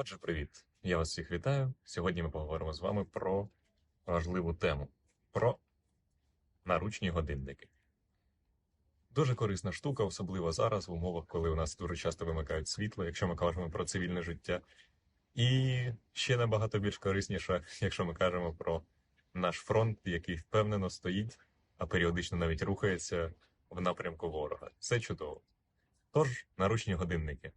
Отже, привіт! Я вас всіх вітаю. Сьогодні ми поговоримо з вами про важливу тему про наручні годинники. Дуже корисна штука, особливо зараз, в умовах, коли у нас дуже часто вимикають світло, якщо ми кажемо про цивільне життя. І ще набагато більш корисніша, якщо ми кажемо про наш фронт, який впевнено стоїть, а періодично навіть рухається в напрямку ворога. Все чудово. Тож, наручні годинники.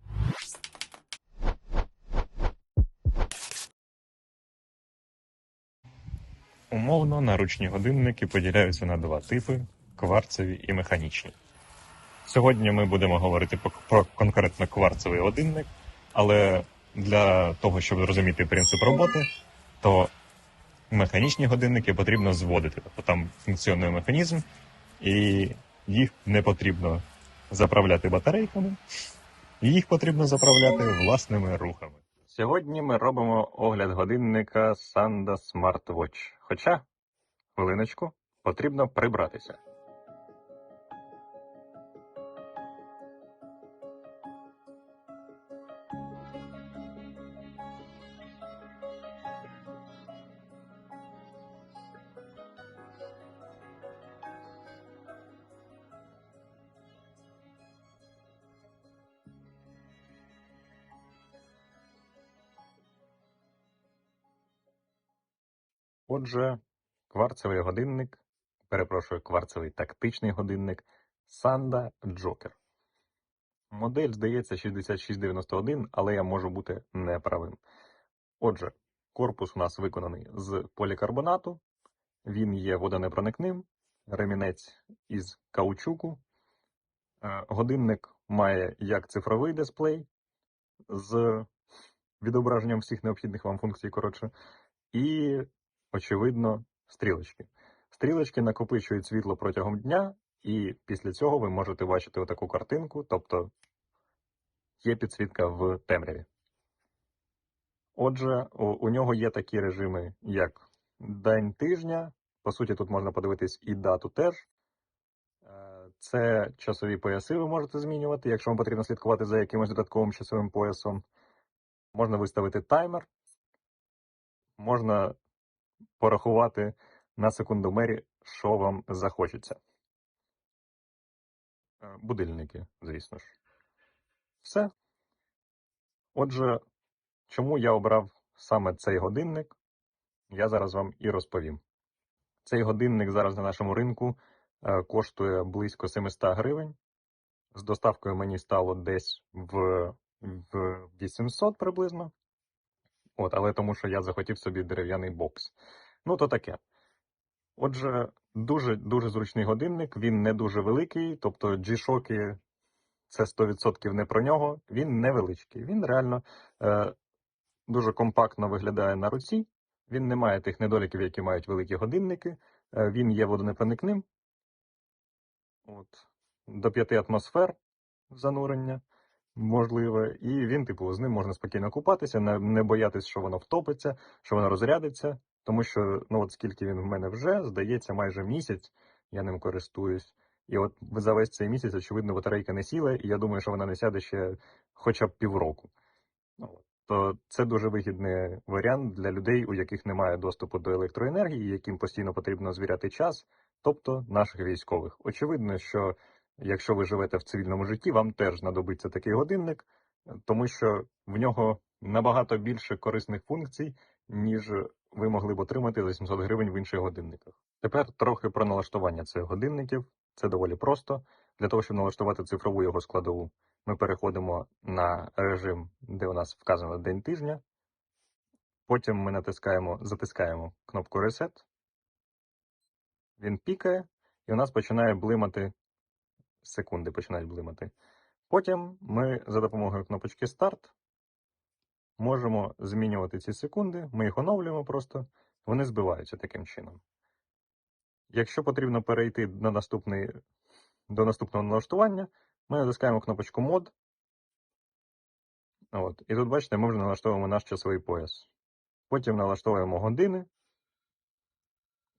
Умовно, наручні годинники поділяються на два типи кварцеві і механічні. Сьогодні ми будемо говорити про конкретно кварцевий годинник, але для того, щоб зрозуміти принцип роботи, то механічні годинники потрібно зводити. Тобто там функціонує механізм, і їх не потрібно заправляти батарейками, їх потрібно заправляти власними рухами. Сьогодні ми робимо огляд годинника Sanda Smartwatch. Хоча, хвилиночку, потрібно прибратися. Отже, кварцевий годинник, перепрошую, кварцевий тактичний годинник Sanda Joker. Модель, здається, 6691, але я можу бути неправим. Отже, корпус у нас виконаний з полікарбонату, він є водонепроникним, ремінець із каучуку. Е, Годинник має як цифровий дисплей з відображенням всіх необхідних вам функцій, коротше, і, очевидно, стрілочки. Стрілочки накопичують світло протягом дня, і після цього ви можете бачити отаку картинку, тобто є підсвітка в темряві. Отже, у, нього є такі режими, як день тижня. По суті, тут можна подивитись і дату теж. Е, Це часові пояси ви можете змінювати, якщо вам потрібно слідкувати за якимось додатковим часовим поясом. Можна виставити таймер, можна порахувати на секундомері, що вам захочеться. Е, Будильники, звісно ж. Все. Отже, чому я обрав саме цей годинник, я зараз вам і розповім. Цей годинник зараз на нашому ринку е, коштує близько 700 гривень. З доставкою мені стало десь в, в 800 приблизно. От, але тому що я захотів собі дерев'яний бокс. Ну, то таке. Отже, дуже дуже зручний годинник, він не дуже великий, тобто G-Shock це 100% не про нього. Він невеличкий. Він реально е, дуже компактно виглядає на руці. Він не має тих недоліків, які мають великі годинники. Е, він є водонепроникним. От, до 5 атмосфер занурення можливе. І він, типу, з ним можна спокійно купатися, не, не боятись, що воно втопиться, що воно розрядиться. Тому що, ну от скільки він в мене вже, здається, майже місяць я ним користуюсь. І от за весь цей місяць, очевидно, батарейка не сіла, і я думаю, що вона не сяде ще хоча б півроку. Ну. То це дуже вигідний варіант для людей, у яких немає доступу до електроенергії, яким постійно потрібно звіряти час, тобто наших військових. Очевидно, що якщо ви живете в цивільному житті, вам теж знадобиться такий годинник, тому що в нього набагато більше корисних функцій, ніж ви могли б отримати за 700 гривень в інших годинниках. Тепер трохи про налаштування цих годинників. Це доволі просто. Для того, щоб налаштувати цифрову його складову, ми переходимо на режим, де у нас вказано день тижня. Потім ми натискаємо, затискаємо кнопку Reset. Він пікає, і у нас починає блимати секунди, починають блимати. Потім ми за допомогою кнопочки Старт можемо змінювати ці секунди. Ми їх оновлюємо просто, вони збиваються таким чином. Якщо потрібно перейти на наступний, до наступного налаштування, ми натискаємо кнопочку мод. От. І тут, бачите, ми вже налаштовуємо наш часовий пояс. Потім налаштовуємо години,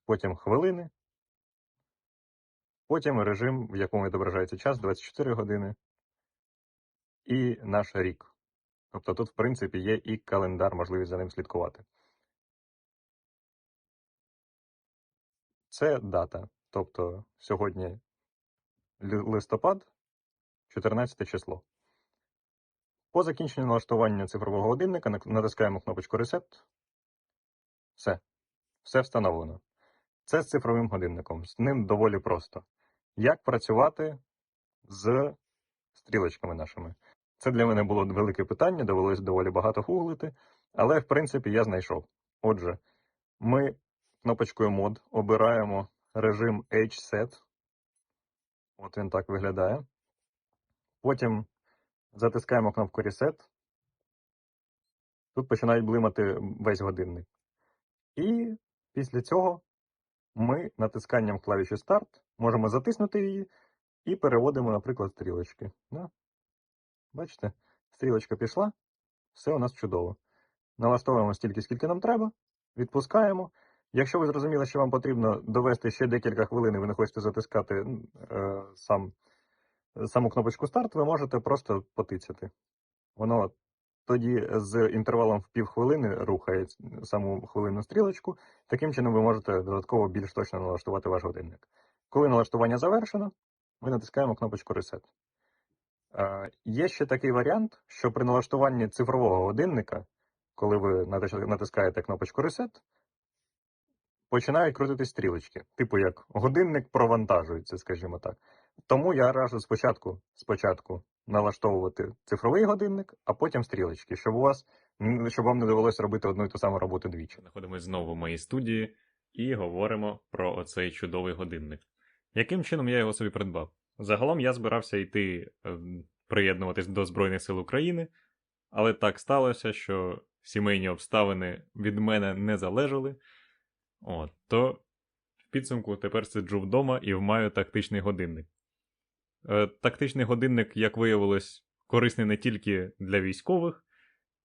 потім хвилини, потім режим, в якому відображається час 24 години, і наш рік. Тобто тут, в принципі, є і календар, можливість за ним слідкувати. Це дата. Тобто сьогодні листопад, 14 число. По закінченню налаштування цифрового годинника натискаємо кнопочку Reset. Все. Все встановлено. Це з цифровим годинником. З ним доволі просто. Як працювати з стрілочками нашими? Це для мене було велике питання, довелось доволі багато гуглити, але в принципі я знайшов. Отже, ми кнопочкою мод обираємо режим H-Set. От він так виглядає. Потім затискаємо кнопку Reset. Тут починають блимати весь годинник. І після цього ми натисканням клавіші Start можемо затиснути її і переводимо, наприклад, стрілочки. Да? Бачите, стрілочка пішла, все у нас чудово. Налаштовуємо стільки, скільки нам треба, відпускаємо. Якщо ви зрозуміли, що вам потрібно довести ще декілька хвилин, і ви не хочете затискати е, сам, саму кнопочку старт, ви можете просто потицяти. Воно тоді з інтервалом в півхвилини рухає саму хвилинну стрілочку. Таким чином ви можете додатково більш точно налаштувати ваш годинник. Коли налаштування завершено, ми натискаємо кнопочку Reset. Е, Є ще такий варіант, що при налаштуванні цифрового годинника, коли ви натискаєте кнопочку Reset, починають крутитись стрілочки, типу як годинник провантажується, скажімо так. Тому я раджу спочатку, спочатку налаштовувати цифровий годинник, а потім стрілочки, щоб у вас щоб вам не довелося робити одну і ту саму роботу двічі. Знаходимось знову в моїй студії і говоримо про оцей чудовий годинник. Яким чином я його собі придбав? Загалом я збирався йти ем, приєднуватись до Збройних сил України, але так сталося, що сімейні обставини від мене не залежали. От, то в підсумку тепер сиджу вдома і маю тактичний годинник. Е, тактичний годинник, як виявилось, корисний не тільки для військових,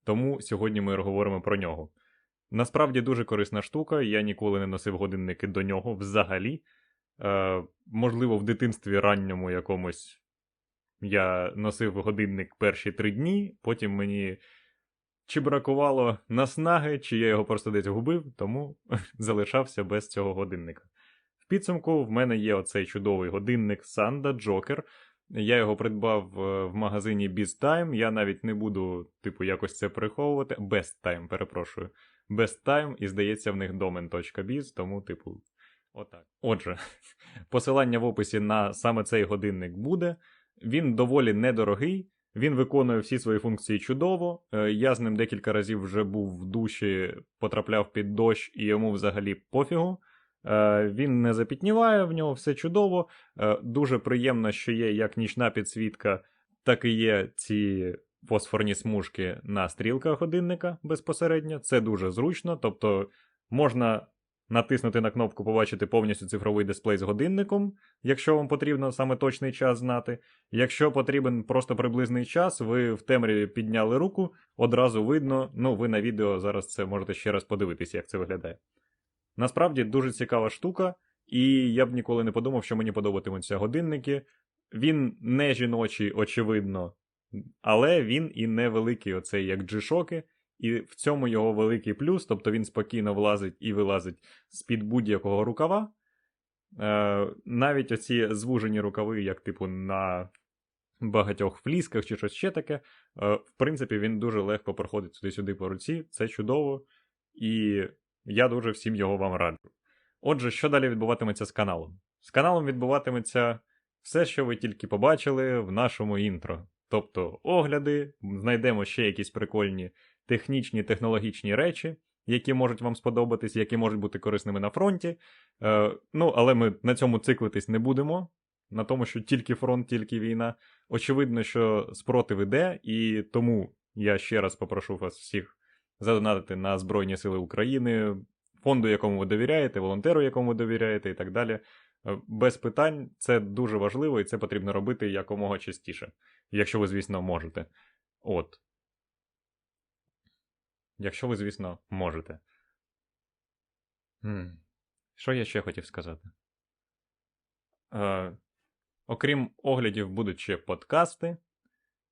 тому сьогодні ми говоримо про нього. Насправді дуже корисна штука, я ніколи не носив годинники до нього взагалі. Е, можливо, в дитинстві ранньому якомусь я носив годинник перші три дні, потім мені чи бракувало наснаги, чи я його просто десь губив, тому залишався без цього годинника. Підсумку в мене є оцей чудовий годинник Sanda Joker. Я його придбав е, в магазині Best Time. Я навіть не буду, типу, якось це приховувати. Best Time, перепрошую. Best Time, і здається, в них domain.biz, тому, типу, отак. Отже, посилання в описі на саме цей годинник буде. Він доволі недорогий. Він виконує всі свої функції чудово. Е, Я з ним декілька разів вже був в душі, потрапляв під дощ, і йому взагалі пофігу. Е, Він не запітніває, в нього все чудово. Е, Дуже приємно, що є як нічна підсвітка, так і є ці фосфорні смужки на стрілках годинника безпосередньо. Це дуже зручно. Тобто можна натиснути на кнопку Побачити повністю цифровий дисплей з годинником, якщо вам потрібно саме точний час знати. Якщо потрібен просто приблизний час, ви в темряві підняли руку, одразу видно. Ну, ви на відео зараз це можете ще раз подивитися, як це виглядає. Насправді дуже цікава штука, і я б ніколи не подумав, що мені подобатимуться годинники. Він не жіночий, очевидно, але він і не великий, оцей як G-Shock, і в цьому його великий плюс, тобто він спокійно влазить і вилазить з-під будь-якого рукава. Е, навіть оці звужені рукави, як типу на багатьох флісках чи щось ще таке, е, в принципі, він дуже легко проходить туди-сюди по руці, це чудово, і я дуже всім його вам раджу. Отже, що далі відбуватиметься з каналом? З каналом відбуватиметься все, що ви тільки побачили в нашому інтро. Тобто огляди, знайдемо ще якісь прикольні технічні технологічні речі, які можуть вам сподобатись, які можуть бути корисними на фронті. Е, ну, але ми на цьому циклитись не будемо. На тому, що тільки фронт, тільки війна. Очевидно, що спротив іде, і тому я ще раз попрошу вас всіх задонатити на Збройні Сили України, фонду, якому ви довіряєте, волонтеру, якому ви довіряєте, і так далі. Е, Без питань це дуже важливо, і це потрібно робити якомога частіше, якщо ви, звісно, можете. От. Якщо ви, звісно, можете. Що я ще хотів сказати? Е, окрім оглядів, будуть ще подкасти.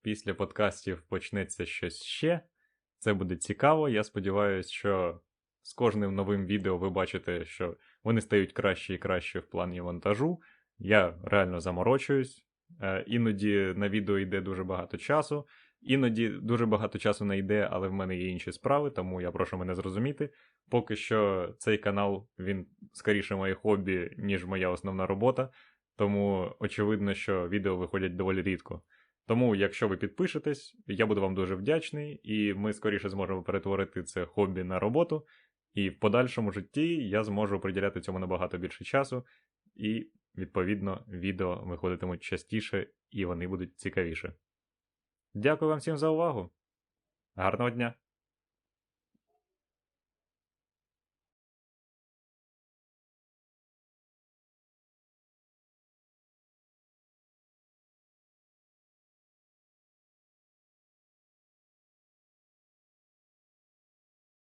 після подкастів почнеться щось ще. Це буде цікаво. Я сподіваюся, що з кожним новим відео ви бачите, що вони стають краще і краще в плані монтажу. Я реально заморочуюсь. Е, Іноді на відео йде дуже багато часу, іноді дуже багато часу не йде, але в мене є інші справи, тому я прошу мене зрозуміти. Поки що цей канал він скоріше моє хобі, ніж моя основна робота. Тому очевидно, що відео виходять доволі рідко. Тому, якщо ви підпишетесь, я буду вам дуже вдячний, і ми скоріше зможемо перетворити це хобі на роботу. І в подальшому житті я зможу приділяти цьому набагато більше часу, і, відповідно, відео виходитимуть частіше і вони будуть цікавіше. Дякую вам всім за увагу. Гарного дня!